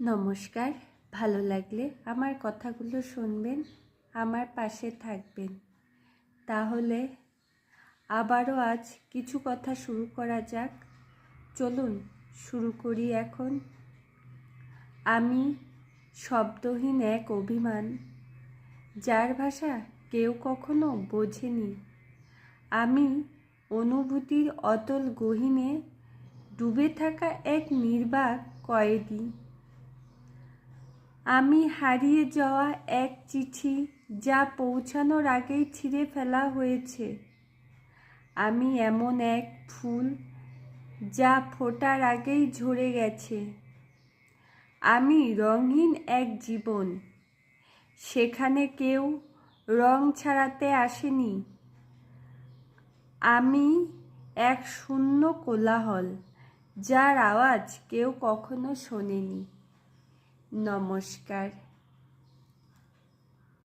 নমস্কার, ভালো লাগলে আমার কথাগুলো শুনবেন, আমার পাশে থাকবেন। তাহলে আবারও আজ কিছু কথা শুরু করা যাক। চলুন শুরু করি এখন। আমি শব্দহীন এক অভিমান, যার ভাষা কেউ কখনো বোঝেনি। আমি অনুভূতির অতল গহীনে ডুবে থাকা এক নির্বাক কয়েদি। আমি হারিয়ে যাওয়া এক চিঠি যা পৌঁছানোর আগেই ছিঁড়ে ফেলা হয়েছে। আমি এমন এক ফুল যা ফোটার আগেই ঝরে গেছে। আমি রঙহীন এক জীবন। সেখানে কেউ রং ছাড়াতে আসেনি। আমি এক শূন্য কোলাহল, যার আওয়াজ কেউ কখনো শোনেনি। নমস্কার।